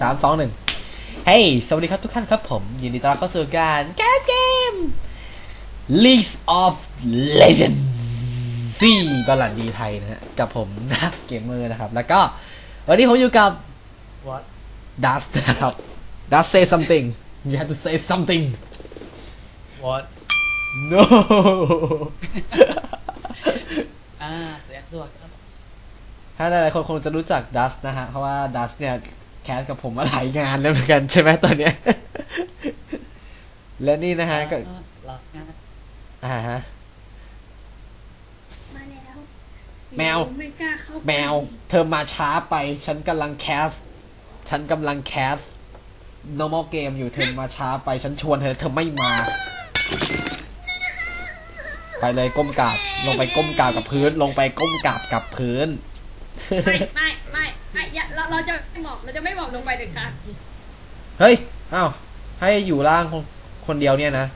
สามสองหนึ่งเฮ้ยสวัสดีครับทุกท่านครับผม ยินดีต้อนรับเข้าสู่การแคสเกม League of Legends ซี่ก็หลันดีไทยนะฮะ กับผมนะเกมเมอร์นะครับ แล้วก็ วันนี้ผมอยู่กับ What Dust นะครับ Dust say something you have to say something What no อ่าเสียงสวัสดีครับ ถ้าหลายๆคนคงจะรู้จัก Dust นะฮะ เพราะว่า Dust เนี่ย แคสกับผมมาหลายงานแล้วเหมือนกันใช่ไหมตอนเนี้ย และนี่นะฮะก็หลับงานอ่าฮะ มาแล้วแมว ไม่กล้าเข้าไปแมว เธอมาช้าไป ฉันกำลังแคส ฉันกำลังแคส normal game อยู่เธอมาช้าไป ฉันชวนเธอ เธอไม่มา ไปเลยก้มกราบ ลงไปก้มกราบกับพื้น ลงไปก้มกราบกับพื้น ไม่ไม่ ไม่ไม่อย่าเราเราจะไม่บอกเราจะไม่บอกลงไปเด็ดขาดเฮ้ยอ้าวให้อยู่ล่างคนคนเดียวเนี่ยนะ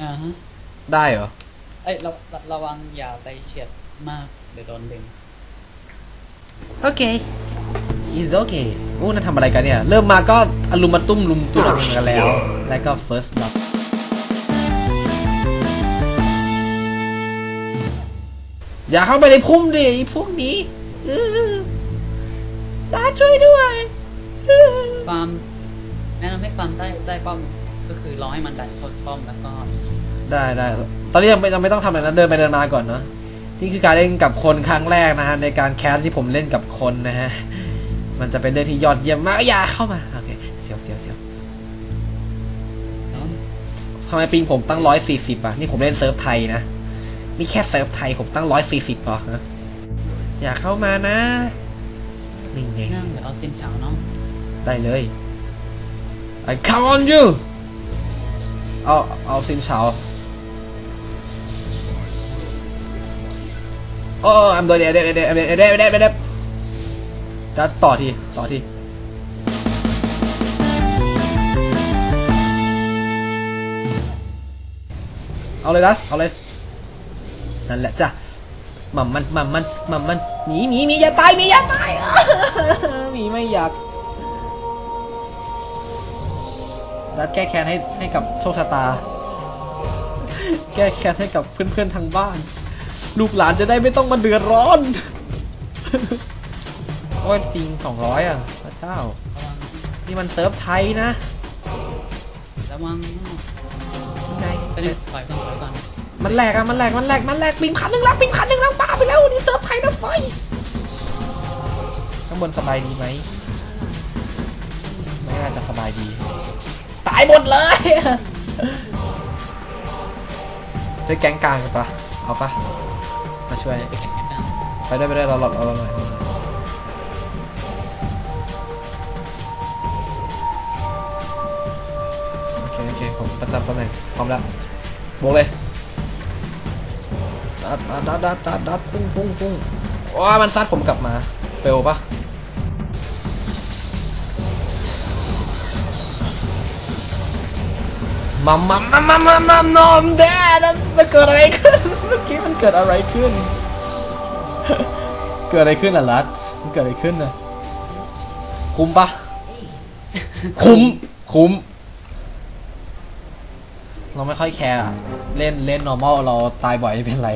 อ่าฮะได้เหรอ เอ้ยระระระวังอย่าไปเฉียดมากเดี๋ยวโดนดึง โอเค is okay โอ้นั่นทำอะไรกันเนี่ย เริ่มมาก็อลุมมาตุ้มลุมตุ้มกันแล้ว แล้วก็ first blood อย่าเข้าไปในพุ่มดิไอ้พวกนี้เออ ตาช่วยด้วยเออฟาร์มแนะนำให้ฟาร์มใต้ใต้ป้อม ก็คือรอให้มันดันเข้าป้อมแล้วก็ ได้ได้ตอนนี้ยังไม่ยังไม่ต้องทำอะไรนะเดินไปเดินมาก่อนเนาะนี่คือการเล่นกับคนครั้งแรกนะฮะในการแคสที่ผมเล่นกับคนนะฮะมันจะเป็นเรื่องที่ยอดเยี่ยมมากอย่าเข้ามาโอเคเสียวเสียวเสียวเนาะทำไมปิงผมตั้งร้อยสี่สิบอะนี่ผมเล่นเซิร์ฟไทยนะนี่แค่เซิร์ฟไทยผมตั้งร้อยสี่สิบพอฮะอย่าเข้ามานะ นี่ไงนั่งเดี๋ยวเอาสิ้นเฉาเนาะได้เลย I count on you เอาเอาซินเฉา โอ้ I'm doing it เด็ดเด็ดเด็ดเด็ดเด็ดเด็ดเด็ดดัดต่อที ต่อทีเอาเลยดัสเอาเลยนั่นแหละจ้ะ หม่ำมันหม่ำมันหม่ำมันหมีหมีหมีอย่าตายหมีอย่าตายหมีไม่อยากรัดแก้แค้นให้ให้กับโชคชะตา แก้แค้นให้กับเพื่อนๆทางบ้าน ลูกหลานจะได้ไม่ต้องมาเดือดร้อน โอ้ยปิงสองร้อยอะพระเจ้าระวังนี่มันเซิร์ฟไทยนะระวังไงก็เนี่ยปล่อยก่อนปล่อยก่อน มันแหลกอะมันแหลกมันแหลกมันแหลกปิงพันหนึ่งแล้วปิงพันหนึ่งแล้วบ้าไปแล้วนี่เซิร์ฟไทยนะไฟข้างบนสบายดีไหมไม่น่าจะสบายดี ตายหมดเลยช่วยแก๊งกลางกันปะเอาปะมาช่วยไปได้วยได้เราเราเราเราหน่อยโอเคโอเคผมประจำตำแหน่งพร้อมแล้วบวกเลย ดัดดัดดัดดัดดัดปุ้งปุ้งปุ้งว้ามันซัดผมกลับมาเฟลปะมัมมัมมัมมัมมัมมัมนอมแดดมันเกิดอะไรขึ้นเมื่อกี้มันเกิดอะไรขึ้น เกิดอะไรขึ้นอะรัดมันเกิดอะไรขึ้นอะคุ้มปะคุ้มคุ้ม เราไม่ค่อยแคร์อะเล่นเล่น normal เราตายบ่อยไม่เป็นไร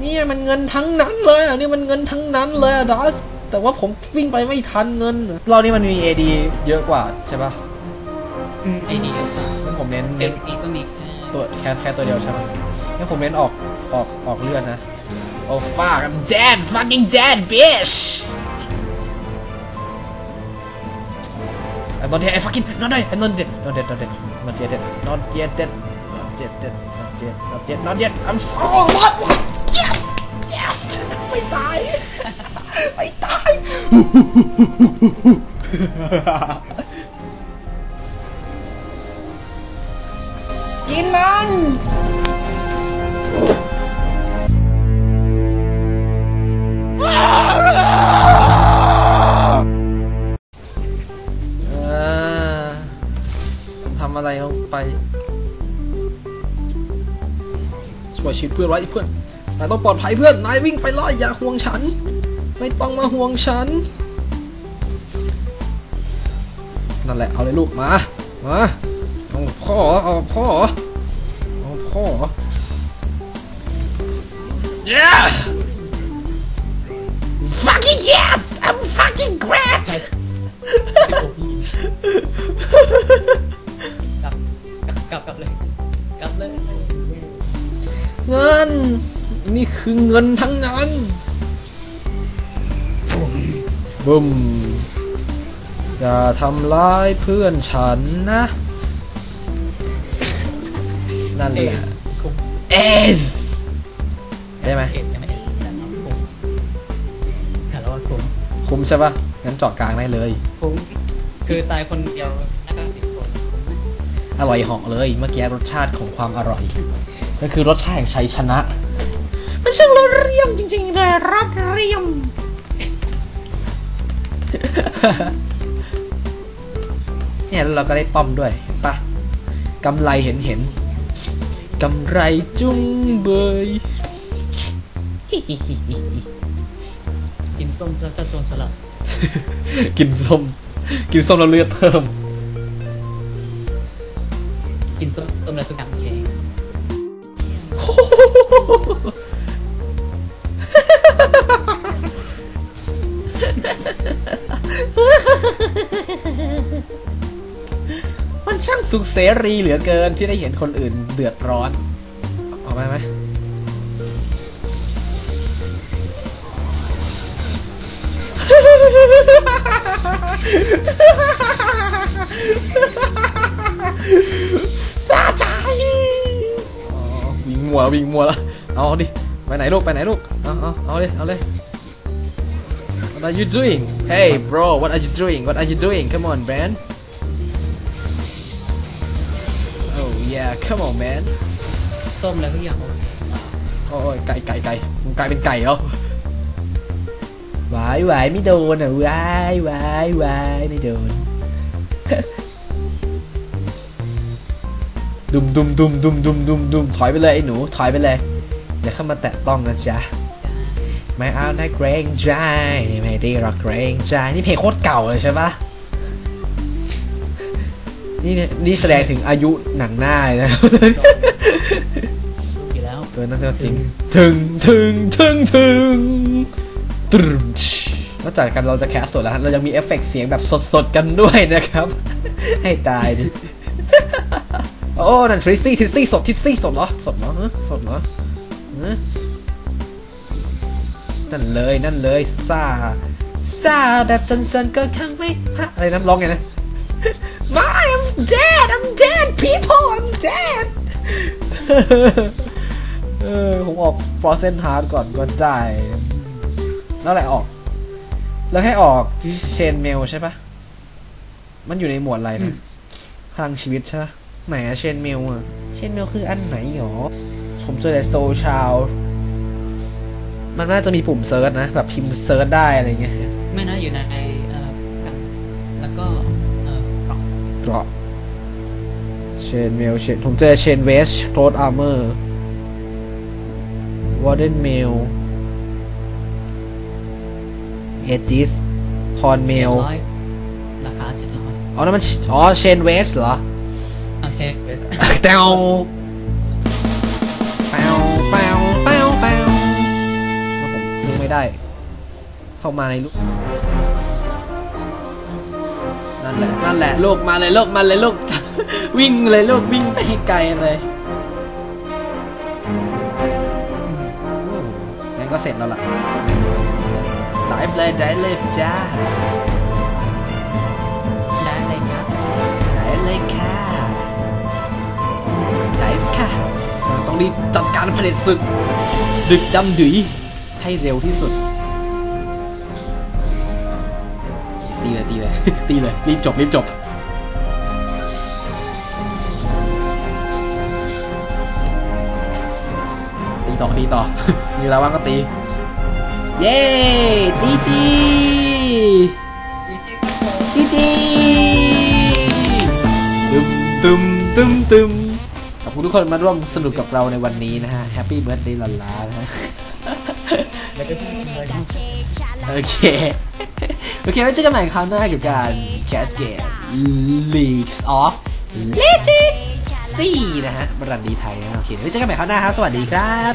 เนี่ยมันเงินทั้งนั้นเลยอะนี่มันเงินทั้งนั้นเลยอะดัสแต่ว่าผมวิ่งไปไม่ทันเงินรอบนี้มันมี AD เยอะกว่าใช่ปะอืมไอ้นี่ก็ค่ะงั้นผมเน้นเด็เน้กนนี้ก็มีแค่ตัวแค่แค่ตัวเดียวใช่ไหมงั้นผมเน้นออกออกออกเลือดนะ Oh fuck I'm dead fucking dead bitch I'm not dead I fucking not dead I'm not dead not dead not dead not yet dead not yet dead not yet dead not yet not yet not yet I'm oh what what yes yes ไม่ตาย ไม่ตายำอะไรลงไปช่วยชีวิตเพื่อนไว้เพื่อนนายต้องปลอดภัยเพื่อนนายวิ่งไปเลยอย่าห่วงฉัน ไม่ต้องมาห่วงฉันนั่นแหละเอาเลยลูกมามาเอาพ่อเอาพ่อเอาพ่อเหรอ Yeah fucking yeah I'm fucking great กลับกลับเลย กลับเลย เงิน นี่คือเงินทั้งนั้นบึมอย่าทำร้ายเพื่อนฉันนะ นั่นแหละคุ้มเอสได้ไหมเอ็ดยังไม่เอ็ดคุ้มแต่เราว่าคุ้มคุ้มใช่ปะงั้นเจาะกลางได้เลย คุ้ม คือตายคนเดียวแล้วก็สิบคนคุ้มไหม อร่อยเหาะเลย เมื่อกี้รสชาติของความอร่อย ก็คือรสชาติแห่งชัยชนะ มันช่างระเรียมจริงๆเลยรัดเรียม เนี่ยเราก็ได้ป้อมด้วยปะกำไรเห็นเห็นกำไรจุ้งเบยกินส้มเจ้าโจรสลัด กินส้ม กินส้มแล้วเลือดเพิ่ม กินส้มต้มอะไรทุกอย่างโอเคมันช่างสุขเสรีเหลือเกินที่ได้เห็นคนอื่นเดือดร้อน เอาไหมไหม มัววิ่งมัวแล้วเอาดิไปไหนลูกไปไหนลูกเอาเอาเอาเลยเอาเลย What are you doing? Hey bro, what are you doing? What are you doing? Come on, man. Oh yeah, come on, man. ส้มอะไรทุกอย่างโอเคโอ้ยไก่ไก่ไก่มึงกลายเป็นไก่แล้ววายวายไม่โดนอะวายวายวายไม่โดน ดุมดุมดุมดุมดุมดุมดุมถอยไปเลยไอ้หนูถอยไปเลยอย่าเข้ามาแตะต้องนะจ๊ะไม่เอาได้เกรงใจไม่ได้รักเกรงใจนี่เพลงโคตรเก่าเลยใช่ปะนี่เนี่ยนี่แสดงถึงอายุหนังหน้าเลยนะรู้อยู่แล้วเกินนั่นก็จริงถึงถึงถึงถึงตรึมชนอกจากกันเราจะแคสสดแล้วฮะเรายังมีเอฟเฟกต์เสียงแบบสดๆกันด้วยนะครับ ให้ตายดิ โอ้นั่นทริสตี้ทริสตี้สดทริสตี้สดเหรอสดเหรอเออสดเหรอเออนั่นเลยนั่นเลยซาซาแบบสันๆก็ข้างไม่ฮะอะไรนะร้องไงนะ My I'm dead I'm dead people I'm dead เออผมออก Frozen Heart ก่อนก็ได้แล้วอะไรออก แล้วให้ออกเชนเมลใช่ปะมันอยู่ในหมวดอะไรนะพลังชีวิตใช่ปะ ไหนอะเชนเมลอะเชนเมลคืออันไหนหรอผมเจอแต่โซชาวมันน่าจะมีปุ่มเซิร์ชนะ แบบพิมพ์เซิร์ชได้อะไรเงี้ย ไม่น่าอยู่ในเอ่อกับแล้วก็เอ่อกล่องเกราะเชนเมลเชนผมเจอเชนเวสโคลดอาร์เมอร์วอร์เดนเมลเฮดิสทอนเมลร้อยราคาเจ็ดร้อยอ๋อนั่นมันอ๋อเชนเวสเหรอ เอาเช็คแตวแปวแปวแปวแปวถ้าผมซื้อไม่ได้ เข้ามาในลูกนั่นแหละนั่นแหละลูกมาเลยลูกมาเลยลูกวิ่งเลยลูกวิ่งไปให้ไกลเลยงั้นก็เสร็จแล้วล่ะไดฟ์เลยไดฟ์เลยจ้าได้เลยครับได้เลยค่ะ ไดฟ์ค่ะ เราต้องรีบจัดการผลิตศึก ดึกดำดือให้เร็วที่สุด ตีเลยตีเลยตีเลย รีบจบ รีบจบตีต่อตีต่อมีเวลาว่างก็ตี เย้จีจีจีจีตึมตึมตึมตึมขอบ คุณทุกคนมาร่วมสนุกกับเราในวันนี้นะฮะแฮปปี้เบิร์ดเดย์ลาลานะฮะโอเค โอเคไว้เจอกันใหม่คราวหน้าเกี่ยวกับการแคสเกม League of Legend 4นะฮะบรันดีไทยนะโอเคไว้เจอกันใหม่คราวหน้าครับ สวัสดีครับ